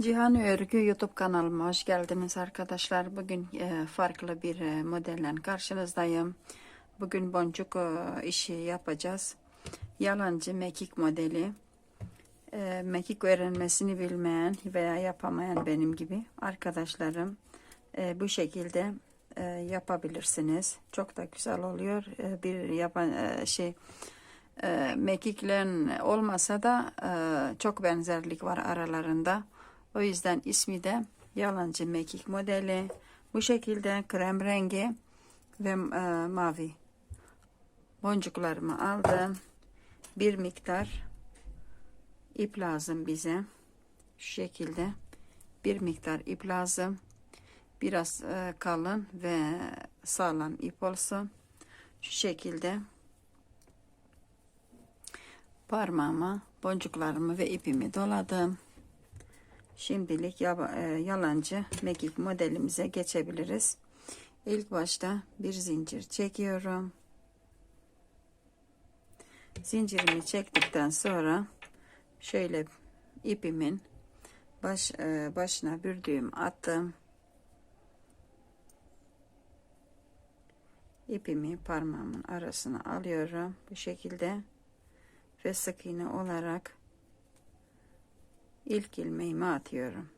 Cihan Örgü YouTube kanalıma hoş geldiniz arkadaşlar. Bugün e, farklı bir e, modelle karşınızdayım. Bugün boncuk e, işi yapacağız. Yalancı mekik modeli. Mekik öğrenmesini bilmeyen veya yapamayan benim gibi arkadaşlarım bu şekilde yapabilirsiniz. Çok da güzel oluyor. Bir yapan şey e, olmasa da çok benzerlik var aralarında. O yüzden ismi de yalancı mekik modeli. Bu şekilde krem rengi ve e, mavi boncuklarımı aldım. Bir miktar ip lazım bize. Şu şekilde bir miktar ip lazım. Biraz e, kalın ve sağlam ip olsun. Şu şekilde parmağıma boncuklarımı ve ipimi doladım. Şimdilik e, yalancı mekik modelimize geçebiliriz. İlk başta bir zincir çekiyorum. Zincirimi çektikten sonra şöyle ipimin baş e, başına bir düğüm attım. İpimi parmağımın arasına alıyorum bu şekilde ve sık iğne olarak ilk ilmeğimi atıyorum.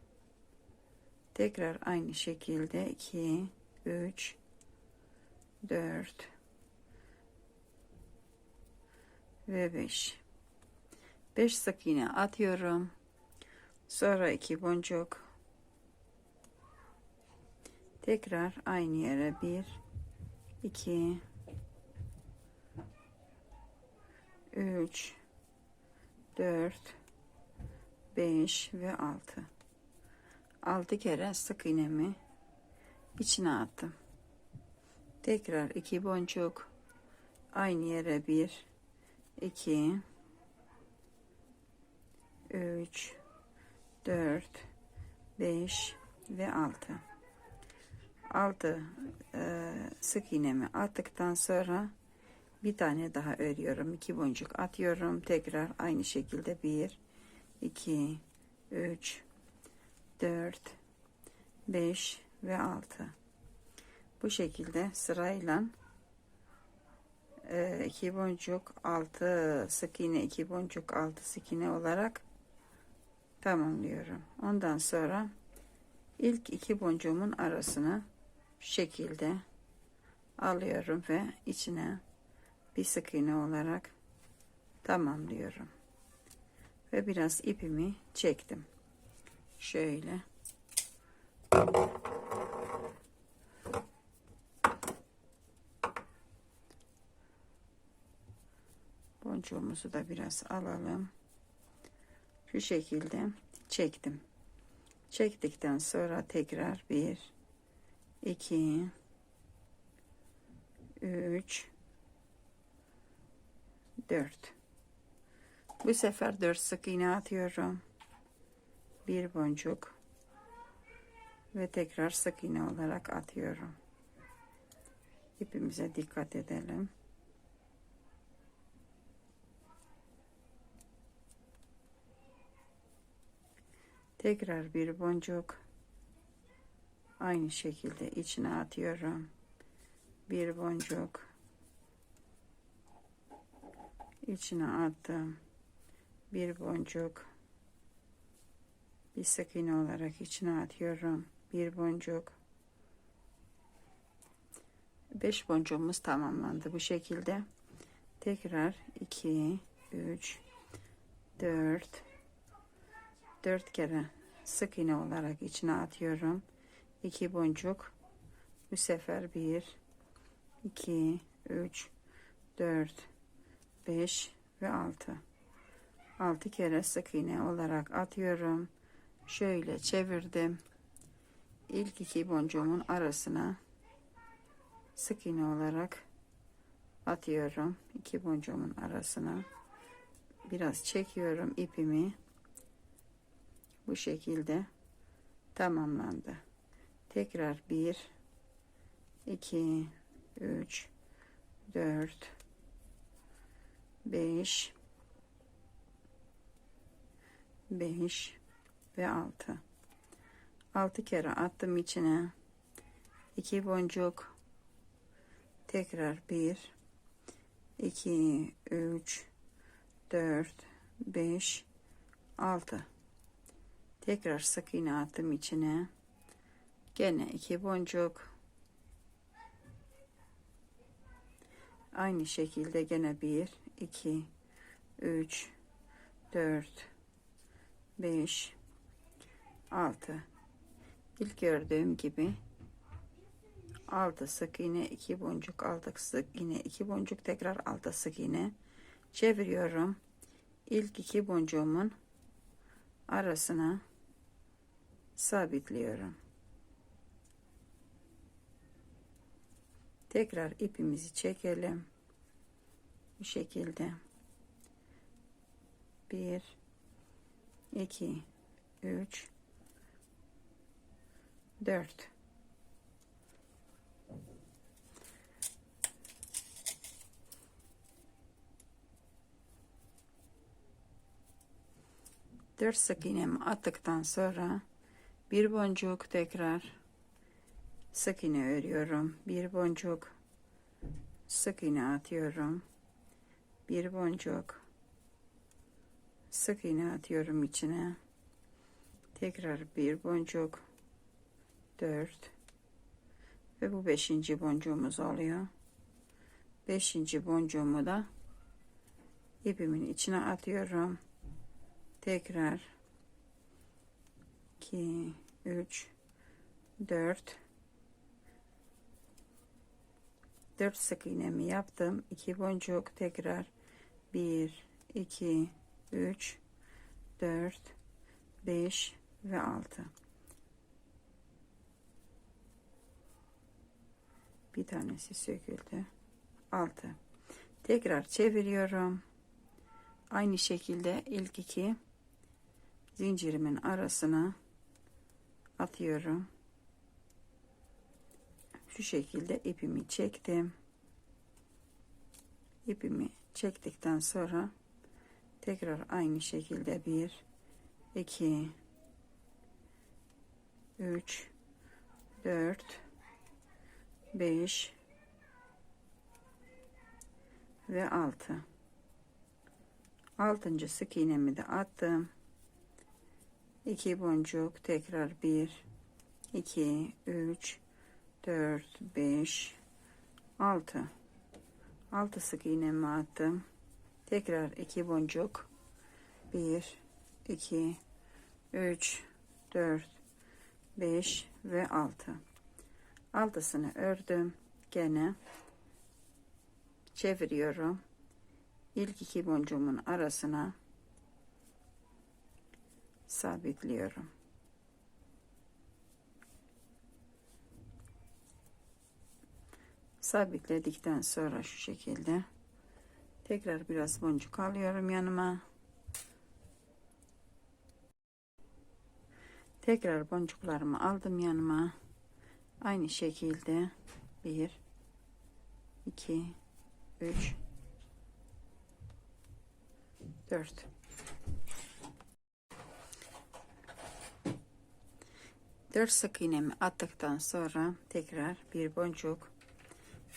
Tekrar aynı şekilde 2 3 4 ve 5 5 sık iğne atıyorum. Sonra iki boncuk. Tekrar aynı yere 1 2 3 4 5 ve 6 6 kere sık iğnemi içine attım. Tekrar iki boncuk. Aynı yere 1 2 3 4 5 ve 6 6 e, sık iğnemi attıktan sonra bir tane daha örüyorum. İki boncuk atıyorum. Tekrar aynı şekilde 1 2 3 4 5 ve 6 bu şekilde sırayla e, iki boncuk 6 sık iğne iki boncuk 6 sık iğne olarak tamamlıyorum. Ondan sonra ilk iki boncuğumun arasını şu şekilde alıyorum ve içine bir sık iğne olarak tamamlıyorum ve biraz ipimi çektim. Şöyle. Boncuğumuzu da biraz alalım. Şu şekilde çektim. Çektikten sonra tekrar 1 2 3 4 bu sefer 4 sık iğne atıyorum. Bir boncuk ve tekrar sık iğne olarak atıyorum. İpimize dikkat edelim. Tekrar bir boncuk aynı şekilde içine atıyorum. Bir boncuk içine attım bir boncuk. Bir sık iğne olarak içine atıyorum. Bir boncuk. Beş boncuğumuz tamamlandı bu şekilde. Tekrar 2 3 4 4 kere sık iğne olarak içine atıyorum. 2 boncuk. Bu sefer 1 2 3 4 5 ve 6 6 kere sık iğne olarak atıyorum. Şöyle çevirdim. İlk iki boncuğumun arasına sık iğne olarak atıyorum. İki boncuğumun arasına biraz çekiyorum ipimi. Bu şekilde tamamlandı. Tekrar 1 2 3 4 5 5 ve 6 6 kere attım içine. 2 boncuk. Tekrar 1 2 3 4 5 6 tekrar sık iğne attım içine. Gene 2 boncuk. Aynı şekilde gene 1 2 3 4 5 6 ilk gördüğüm gibi 6 sık iğne 2 boncuk aldık sık iğne 2 boncuk. Tekrar 6 sık iğne çeviriyorum. İlk iki boncuğumun arasına sabitliyorum. Tekrar ipimizi çekelim. Bu şekilde. 1 2 3 4 4 sık iğnemi attıktan sonra bir boncuk tekrar sık iğne örüyorum. Bir boncuk sık iğne atıyorum. Bir boncuk sık iğne atıyorum içine. Tekrar bir boncuk. 4 ve bu beşinci boncuğumuz oluyor beşinci boncuğumu da ipimin içine atıyorum. Tekrar. 2 3 4 4 sık iğnemi yaptım. 2 boncuk. Tekrar 1 2 3 4 5 ve 6 bir tanesi söküldü. 6 tekrar çeviriyorum. Aynı şekilde ilk iki zincirimin arasına atıyorum. Şu şekilde ipimi çektim. İpimi çektikten sonra tekrar aynı şekilde 1 2 3 4 5 ve 6 altıncı sık iğnemi de attım. 2 boncuk tekrar 1 2 3 4 5 6 6 sık iğnemi attım tekrar 2 boncuk. 1 2 3 4 5 ve 6 altısını ördüm. Gene çeviriyorum. İlk iki boncuğumun arasına sabitliyorum. Sabitledikten sonra şu şekilde tekrar biraz boncuk alıyorum yanıma. Tekrar boncuklarımı aldım yanıma. Aynı şekilde 1 2 3 4 4 sık iğnemi attıktan sonra tekrar bir boncuk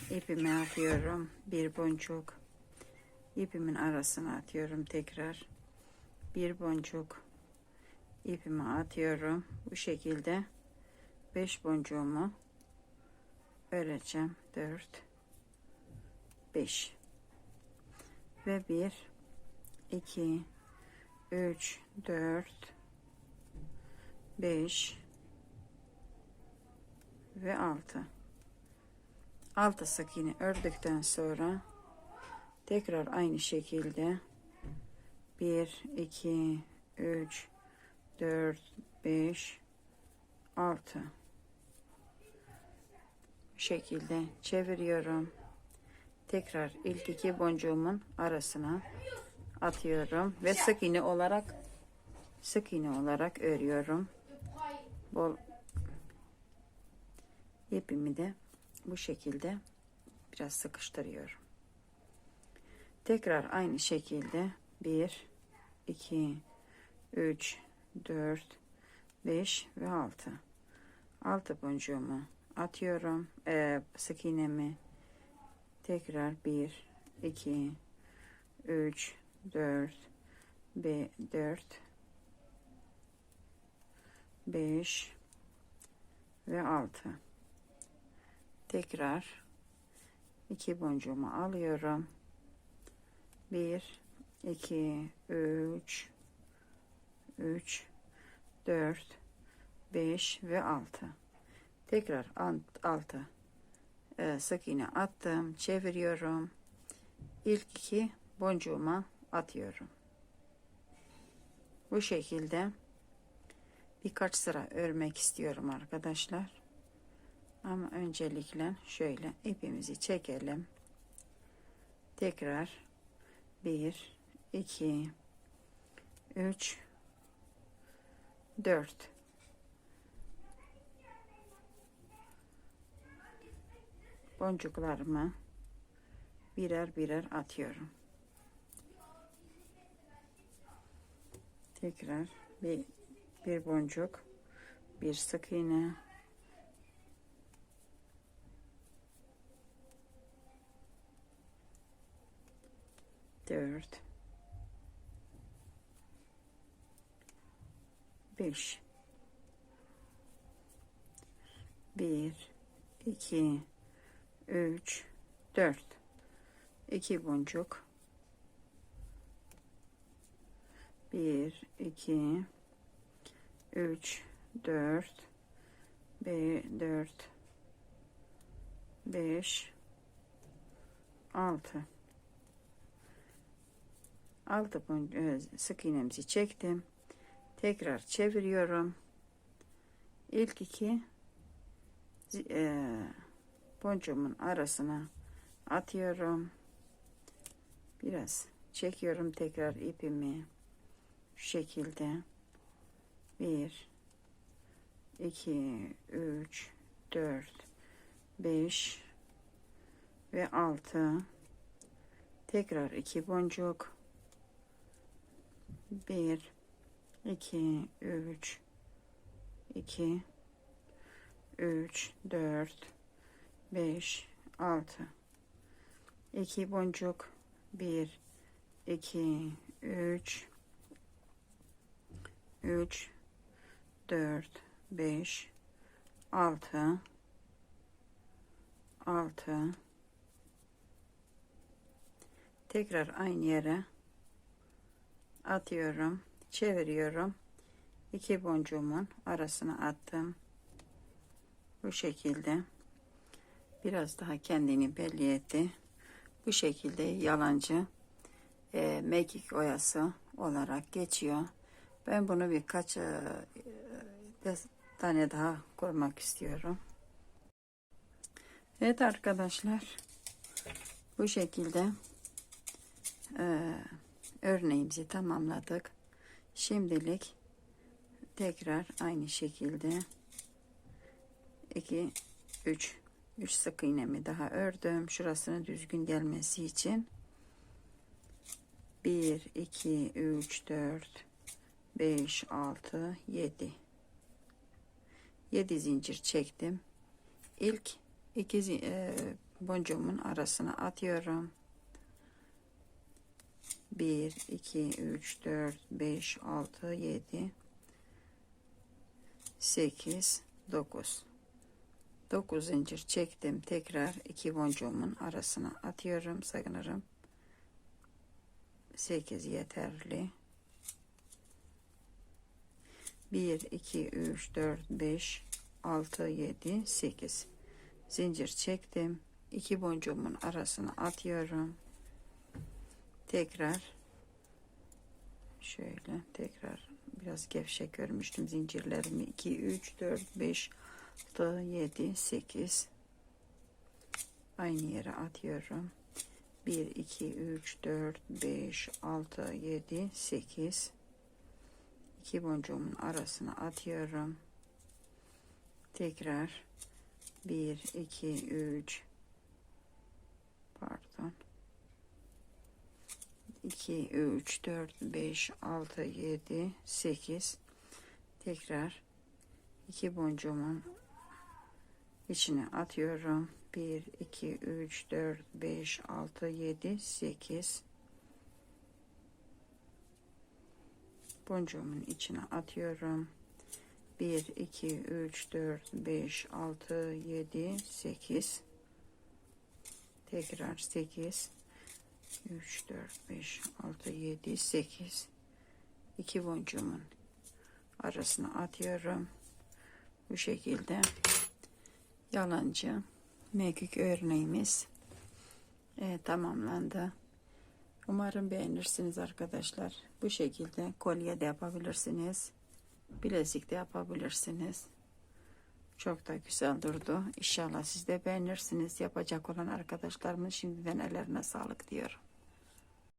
ipimi atıyorum bir boncuk ipimin arasına atıyorum tekrar. Bir boncuk ipimi atıyorum. Bu şekilde 5 boncuğumu öreceğim 4 5 ve 1 2 3 4 5 ve 6 6 sık iğne ördükten sonra tekrar aynı şekilde. 1 2 3 4 5 6 şekilde çeviriyorum. Tekrar ilk iki boncuğumun arasına atıyorum ve sık iğne olarak sık iğne olarak örüyorum. Bol ipimi de bu şekilde biraz sıkıştırıyorum. Tekrar aynı şekilde 1 2 3 4 5 ve 6 Altı boncuğumu atıyorum. Ee, sık iğnemi tekrar bir, iki, üç, dört, be, dört, beş ve altı. Tekrar iki boncuğumu alıyorum. Bir, iki, üç, üç, dört, beş ve altı. Tekrar alt- altı e, sık iğne attım, çeviriyorum. İlk iki boncuğuma atıyorum. Bu şekilde birkaç sıra örmek istiyorum arkadaşlar. Ama öncelikle şöyle ipimizi çekelim. Tekrar 1 2 3 4 boncuklarımı birer birer atıyorum. Tekrar bir, bir boncuk, bir sık iğne, dört, beş, bir, iki, üç, dört, iki boncuk, bir, iki, üç, dört, be, dört, beş, altı. Altı boncuk sık iğnemizi çektim. Tekrar çeviriyorum. İlk iki eee, boncuğumun arasına atıyorum. Biraz çekiyorum tekrar ipimi. Şu şekilde. Bir, iki, üç, dört, beş ve altı. Tekrar iki boncuk. Bir, iki, üç, iki, üç, dört, beş, altı. İki boncuk. Bir, iki, üç, üç, dört, beş, altı, altı. Tekrar aynı yere atıyorum, çeviriyorum. İki boncuğumun arasına attım. Bu şekilde biraz daha kendini belli etti. Bu şekilde yalancı e, mekik oyası olarak geçiyor. Ben bunu birkaç e, e, tane daha kurmak istiyorum. Evet arkadaşlar bu şekilde e, örneğimizi tamamladık. Şimdilik tekrar aynı şekilde 2 3 3 sık iğnemi daha ördüm. Şurasının düzgün gelmesi için 1 2 3 4 5 6 7 7 zincir çektim. İlk iki e, boncuğumun arasına atıyorum. 1 2 3 4 5 6 7 8 9 9 zincir çektim. Tekrar iki boncuğumun arasına atıyorum sanırım 8 yeterli. 1 2 3 4 5 6 7 8 zincir çektim. İki boncuğumun arasına atıyorum tekrar. Şöyle tekrar biraz gevşek örmüştüm zincirlerimi. 2 3 4 5 6 7 8 aynı yere atıyorum. 1 2 3 4 5 6 7 8 iki boncuğumun arasına atıyorum. Tekrar. 1 2 3 2 3 4 5 6 7 8 tekrar iki boncuğumun içine atıyorum. 1, 2, 3, 4, 5, 6, 7, 8. Boncuğumun içine atıyorum. 1, 2, 3, 4, 5, 6, 7, 8. Tekrar 8. 3, 4, 5, 6, 7, 8. 2 boncuğumun arasına atıyorum. Bu şekilde yalancı mekik örneğimiz e, tamamlandı. Umarım beğenirsiniz arkadaşlar. Bu şekilde kolye de yapabilirsiniz. Bilezik de yapabilirsiniz. Çok da güzel durdu. İnşallah siz de beğenirsiniz. Yapacak olan arkadaşlarımın şimdiden ellerine sağlık diyorum.